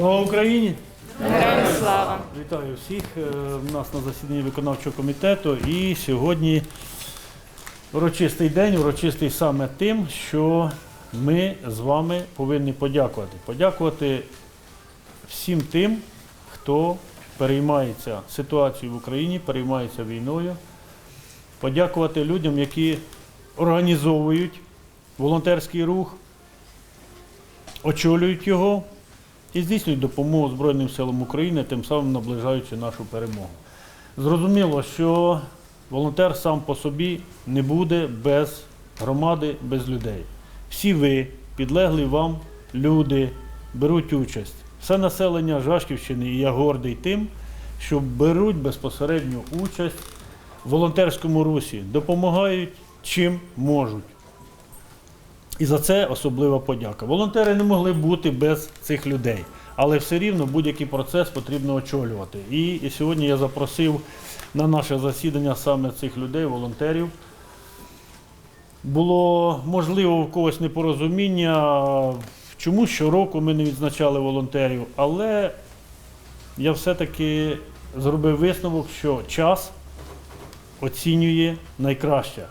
Слава Україні! Героям слава! Вітаю всіх е, у нас на засіданні виконавчого комітету. І сьогодні урочистий день, урочистий саме тим, що ми з вами повинні подякувати. Подякувати всім тим, хто переймається ситуацією в Україні, переймається війною. Подякувати людям, які організовують волонтерський рух, очолюють його і здійснюють допомогу Збройним силам України, тим самим наближаючи нашу перемогу. Зрозуміло, що волонтер сам по собі не буде без громади, без людей. Всі ви, підлеглі вам люди, беруть участь. Все населення Жашківщини, і я гордий тим, що беруть безпосередню участь в волонтерському русі, допомагають чим можуть. І за це особлива подяка. Волонтери не могли бути без цих людей, але все рівно будь-який процес потрібно очолювати. І, і сьогодні я запросив на наше засідання саме цих людей, волонтерів. Було можливо в когось непорозуміння, чому щороку ми не відзначали волонтерів, але я все-таки зробив висновок, що час оцінює найкраще.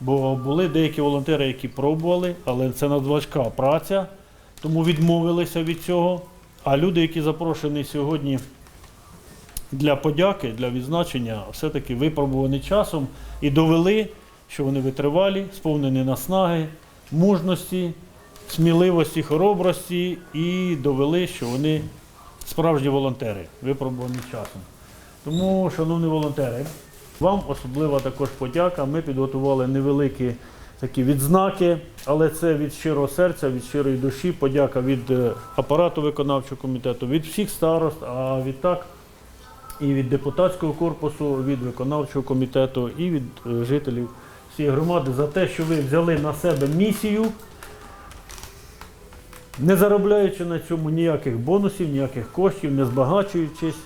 Бо були деякі волонтери, які пробували, але це надважка праця, тому відмовилися від цього. А люди, які запрошені сьогодні для подяки, для відзначення, все-таки випробувані часом і довели, що вони витривалі, сповнені наснаги, мужності, сміливості, хоробрості і довели, що вони справжні волонтери, випробувані часом. Тому, шановні волонтери, вам особлива також подяка. Ми підготували невеликі такі відзнаки, але це від щирого серця, від щирої душі. Подяка від е, апарату виконавчого комітету, від всіх старост, а відтак і від депутатського корпусу, від виконавчого комітету, і від е, жителів всієї громади за те, що ви взяли на себе місію, не заробляючи на цьому ніяких бонусів, ніяких коштів, не збагачуючись,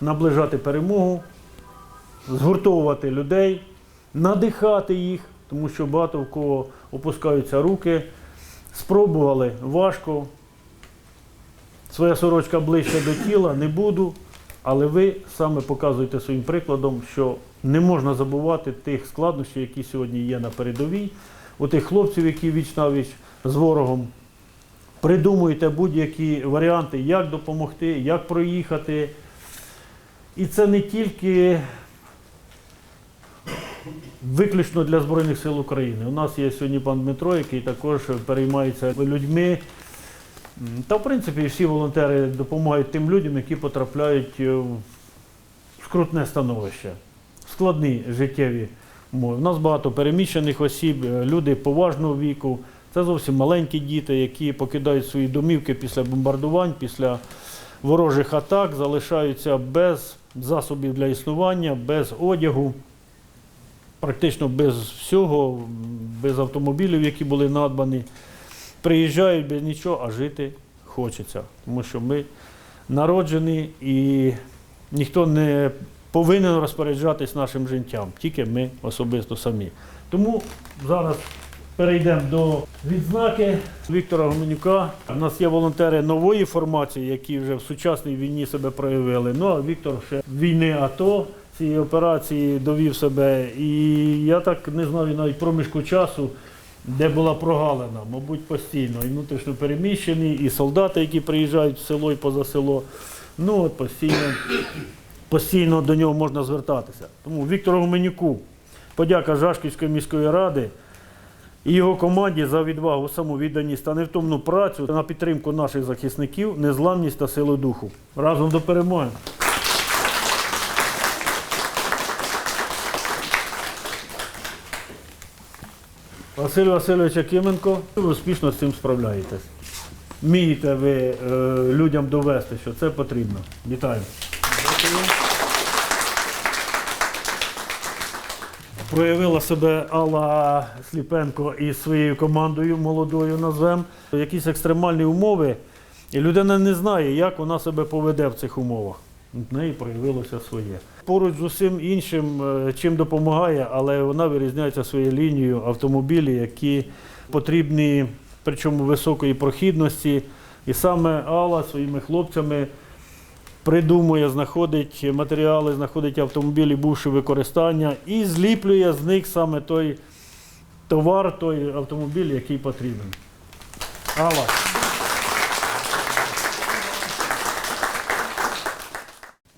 наближати перемогу згуртовувати людей, надихати їх, тому що багато в кого опускаються руки. Спробували важко. Своя сорочка ближче до тіла, не буду. Але ви саме показуєте своїм прикладом, що не можна забувати тих складнощів, які сьогодні є на передовій, у тих хлопців, які віч на віч з ворогом. Придумуєте будь-які варіанти, як допомогти, як проїхати. І це не тільки виключно для Збройних сил України. У нас є сьогодні пан Дмитро, який також переймається людьми. Та, в принципі, всі волонтери допомагають тим людям, які потрапляють е, в скрутне становище, складні життєві умови. У нас багато переміщених осіб, е, люди поважного віку. Це зовсім маленькі діти, які покидають свої домівки після бомбардувань, після ворожих атак, залишаються без засобів для існування, без одягу практично без всього, без автомобілів, які були надбані. Приїжджають без нічого, а жити хочеться. Тому що ми народжені і ніхто не повинен розпоряджатись нашим життям, тільки ми особисто самі. Тому зараз перейдемо до відзнаки Віктора Гоменюка. У нас є волонтери нової формації, які вже в сучасній війні себе проявили. Ну а Віктор ще війни АТО цієї операції довів себе. І я так не знаю навіть проміжку часу, де була прогалина, мабуть, постійно. І внутрішньо переміщені, і солдати, які приїжджають в село і поза село. Ну от постійно, постійно до нього можна звертатися. Тому Віктору Гоменюку подяка Жашківської міської ради. І його команді за відвагу, самовідданість та невтомну працю на підтримку наших захисників, незламність та силу духу. Разом до перемоги! Василь Васильович Якименко, ви успішно з цим справляєтесь. Вмієте ви е, людям довести, що це потрібно. Вітаю. Проявила себе Алла Сліпенко із своєю командою молодою назвем. Якісь екстремальні умови, і людина не знає, як вона себе поведе в цих умовах. В неї проявилося своє. Поруч з усім іншим, е, чим допомагає, але вона вирізняється своєю лінією автомобілі, які потрібні, причому високої прохідності, І саме Алла своїми хлопцями придумує, знаходить матеріали, знаходить автомобілі, бувши використання, і зліплює з них саме той товар, той автомобіль, який потрібен. Алла.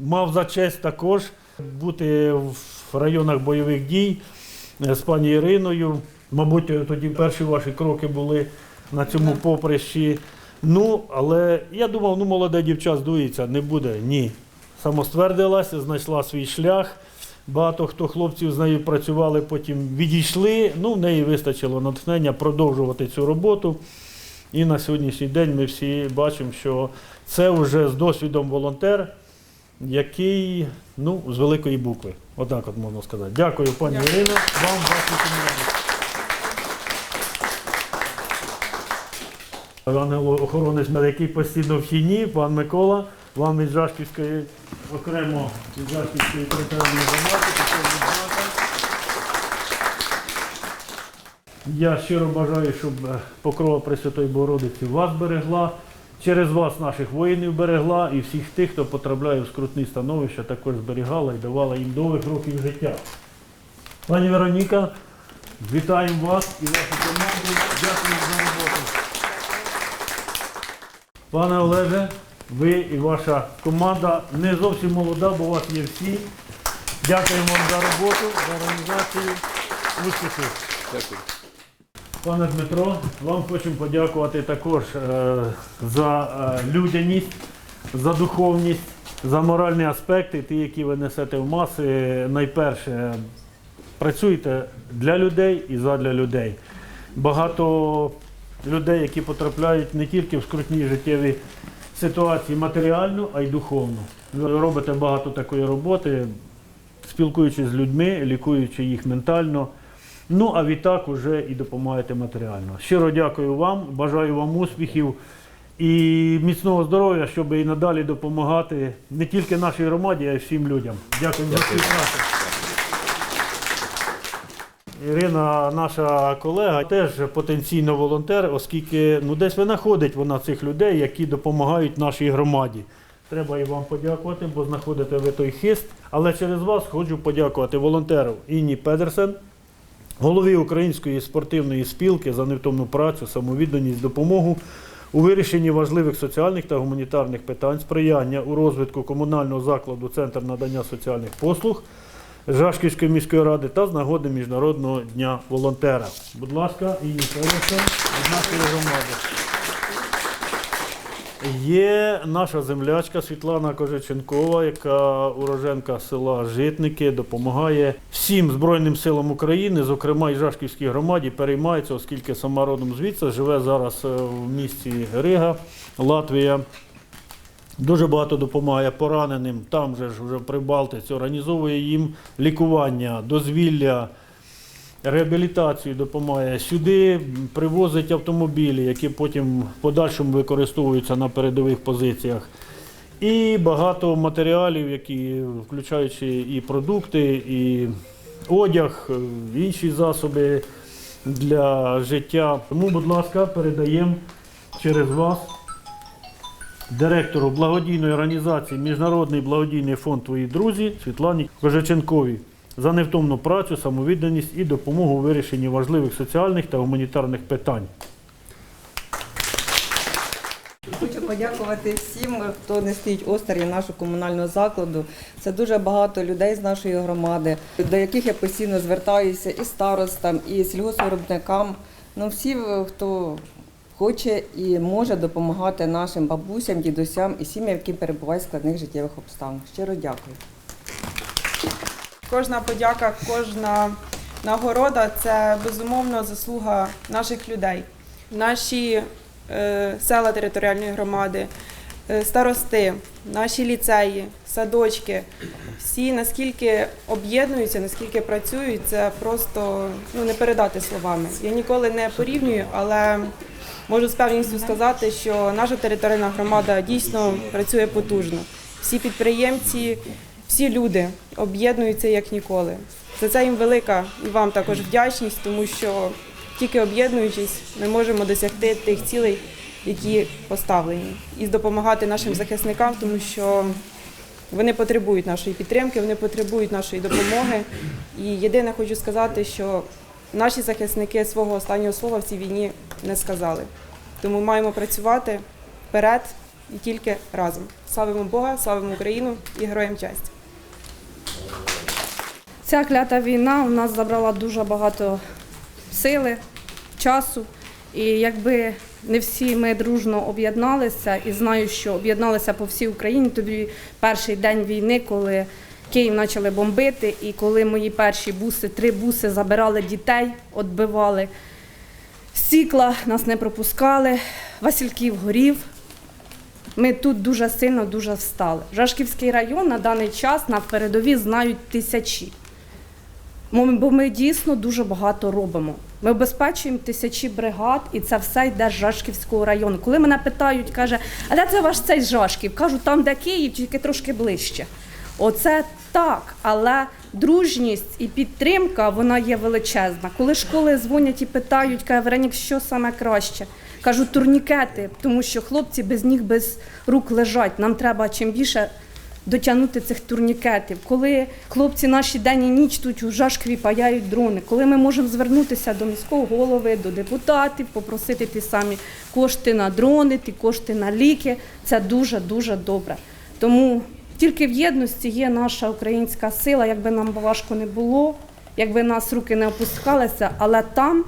Мав за честь також бути в районах бойових дій е, з пані Іриною. Мабуть, тоді перші ваші кроки були на цьому поприщі. Ну, але я думав, ну молоде дівча здується, не буде. Ні. Самоствердилася, знайшла свій шлях. Багато хто хлопців з нею працювали, потім відійшли. Ну, в неї вистачило натхнення продовжувати цю роботу. І на сьогоднішній день ми всі бачимо, що це вже з досвідом волонтер, який ну, з великої букви. Отак от можна сказати. Дякую, пані Дякую. Ірино, вам ваші комунальні. Ангел-охоронець, який постійно в хіні, пан Микола, вам від Жашківської, окремо від Жашківської територіальної громади. Я щиро бажаю, щоб е, покрова Пресвятої Богородиці вас берегла, через вас наших воїнів берегла і всіх тих, хто потрапляє в скрутні становища, також зберігала і давала їм довгих років життя. Пані Вероніка, вітаємо вас і вашу команду. Дякую за роботу. Пане Олеже, ви і ваша команда не зовсім молода, бо у вас є всі. Дякуємо вам за роботу, за організацію. Успіхів. Дякую. Пане Дмитро, вам хочемо подякувати також е, за е, людяність, за духовність, за моральні аспекти, ті, які ви несете в маси. Найперше, працюйте для людей і задля людей. Багато людей, які потрапляють не тільки в скрутні життєві ситуації матеріально, а й духовно. Ви робите багато такої роботи, спілкуючись з людьми, лікуючи їх ментально. Ну, а відтак уже і допомагаєте матеріально. Щиро дякую вам, бажаю вам успіхів і міцного здоров'я, щоб і надалі допомагати не тільки нашій громаді, а й всім людям. Дякую за співпрацю. Ірина, наша колега, теж потенційно волонтер, оскільки ну, десь винаходить вона цих людей, які допомагають нашій громаді. Треба і вам подякувати, бо знаходите ви той хист. Але через вас хочу подякувати волонтеру Інні Педерсен, голові Української спортивної спілки за невтомну працю, самовідданість, допомогу у вирішенні важливих соціальних та гуманітарних питань, сприяння у розвитку комунального закладу Центр надання соціальних послуг Жашківської міської ради та з нагоди Міжнародного дня волонтера. Будь ласка, і від громади. Є наша землячка Світлана Кожеченкова, яка уроженка села Житники, допомагає всім Збройним силам України, зокрема і Жашківській громаді, переймається, оскільки сама родом звідси живе зараз е, в місті Рига, Латвія. Дуже багато допомагає пораненим, там же ж вже в Прибалтиці, організовує їм лікування, дозвілля, реабілітацію допомагає. Сюди привозить автомобілі, які потім в подальшому використовуються на передових позиціях. І багато матеріалів, які включаючи і продукти, і одяг, е, інші засоби для життя. Тому, будь ласка, передаємо через вас директору благодійної організації Міжнародний благодійний фонд Твої друзі Світлані Кожаченковій за невтомну працю, самовідданість і допомогу у вирішенні важливих соціальних та гуманітарних питань. Хочу подякувати всім, хто не стоїть осторонь нашого комунального закладу. Це дуже багато людей з нашої громади, до яких я постійно звертаюся і старостам, і сільгоспвиробникам. Ну всі, хто хоче і може допомагати нашим бабусям, дідусям і сім'ям, які перебувають в складних життєвих обставинах. Щиро дякую. Кожна подяка, кожна нагорода це безумовно заслуга наших людей. Наші е, села територіальної громади, е, старости, наші ліцеї, садочки. Всі наскільки об'єднуються, наскільки працюють, це просто ну, не передати словами. Я ніколи не порівнюю, але можу з певністю сказати, що наша територіальна громада дійсно працює потужно. Всі підприємці, всі люди об'єднуються як ніколи. За це їм велика і вам також вдячність, тому що тільки об'єднуючись, ми можемо досягти тих цілей, які поставлені, і допомагати нашим захисникам, тому що вони потребують нашої підтримки, вони потребують нашої допомоги. І єдине хочу сказати, що наші захисники свого останнього слова в цій війні не сказали. Тому маємо працювати вперед і тільки разом. Славимо Бога, славимо Україну і героям честь. Ця клята війна у нас забрала дуже багато сили, часу. І якби не всі ми дружно об'єдналися, і знаю, що об'єдналися по всій Україні, тобі перший день війни, коли Київ почали бомбити, і коли мої перші буси, три буси забирали дітей, відбивали стікла, нас не пропускали, Васильків горів. Ми тут дуже сильно дуже встали. Жашківський район на даний час на передовій знають тисячі. Бо ми дійсно дуже багато робимо. Ми обезпечуємо тисячі бригад, і це все йде з Жашківського району. Коли мене питають, каже, а де це ваш цей Жашків? Кажу, там, де Київ, тільки трошки ближче. Оце так, але дружність і підтримка вона є величезна. Коли школи дзвонять і питають, каже, Веронік, що саме краще? Кажу, турнікети, тому що хлопці без ніг, без рук лежать. Нам треба чим більше дотягнути цих турнікетів. Коли хлопці наші день і ніч тут у Жашкві паяють дрони, коли ми можемо звернутися до міського голови, до депутатів, попросити ті самі кошти на дрони, ті кошти на ліки, це дуже дуже добре. Тому тільки в єдності є наша українська сила, якби нам важко не було, якби нас руки не опускалися, але там,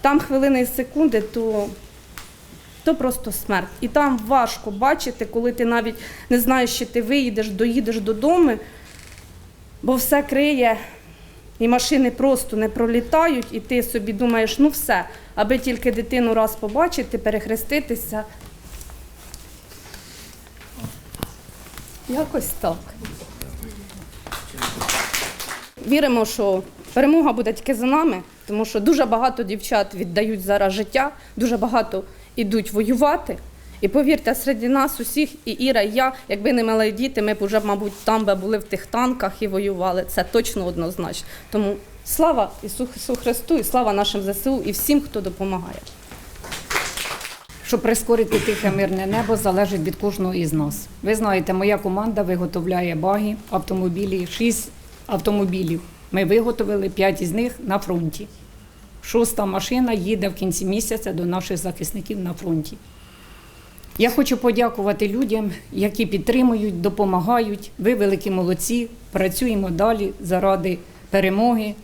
там хвилини і секунди, то то просто смерть. І там важко бачити, коли ти навіть не знаєш, чи ти виїдеш, доїдеш додому, бо все криє, і машини просто не пролітають, і ти собі думаєш, ну все, аби тільки дитину раз побачити, перехреститися. Якось так. Віримо, що перемога буде тільки за нами, тому що дуже багато дівчат віддають зараз життя, дуже багато йдуть воювати. І повірте, серед нас усіх, і Іра, і я, якби не мали діти, ми б вже, мабуть, там би були в тих танках і воювали. Це точно однозначно. Тому слава Ісусу Христу і слава нашим ЗСУ і всім, хто допомагає. Щоб прискорити тихе мирне небо, залежить від кожного із нас. Ви знаєте, моя команда виготовляє баги, автомобілі, шість автомобілів. Ми виготовили п'ять із них на фронті. Шоста машина їде в кінці місяця до наших захисників на фронті. Я хочу подякувати людям, які підтримують, допомагають. Ви великі молодці. Працюємо далі заради перемоги.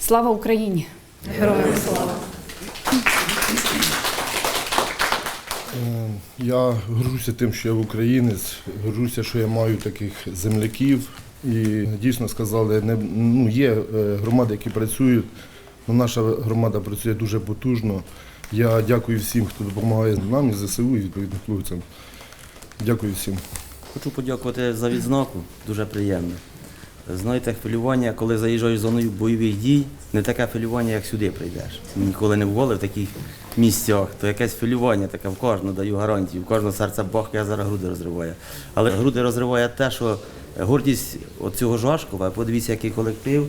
Слава Україні! Героям слава! Е, Я горжуся тим, що я українець, горжуся, що я маю таких земляків. І дійсно сказали, не, ну, є е, громади, які працюють, наша громада працює дуже потужно. Я дякую всім, хто допомагає нам і ЗСУ, і відповідно хлопцям. Дякую всім. Хочу подякувати за відзнаку, дуже приємно. Знаєте, хвилювання, коли заїжджаєш зоною бойових дій, не таке хвилювання, як сюди прийдеш. Ніколи не бували в таких місцях, то якесь хвилювання таке в кожного даю гарантію, в кожного серце бахкає, зараз груди розриває. Але груди розриває те, що гордість цього Жашкова, подивіться, який колектив,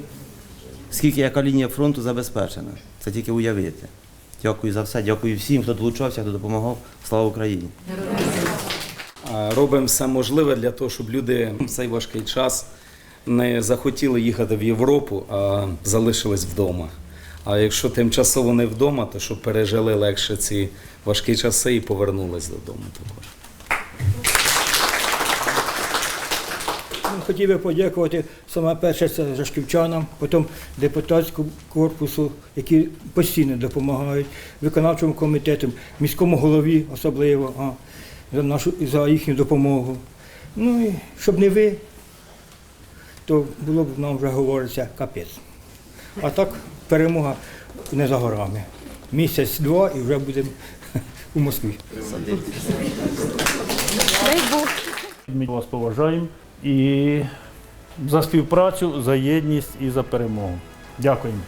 скільки яка лінія фронту забезпечена. Це тільки уявити. Дякую за все, дякую всім, хто долучався, хто допомагав. Слава Україні! Робимо все можливе для того, щоб люди в цей важкий час не захотіли їхати в Європу, а залишились вдома. А якщо тимчасово не вдома, то щоб пережили легше ці важкі часи і повернулись додому також. Хотів би подякувати саме перше це жашківчанам, потім депутатському корпусу, які постійно допомагають, виконавчому комітету, міському голові особливо а, за нашу за їхню допомогу. Ну і щоб не ви, то було б нам вже говориться капець. А так перемога не за горами. Місяць-два і вже будемо у Москві. Ми вас поважаємо і за співпрацю, за єдність і за перемогу. Дякуємо.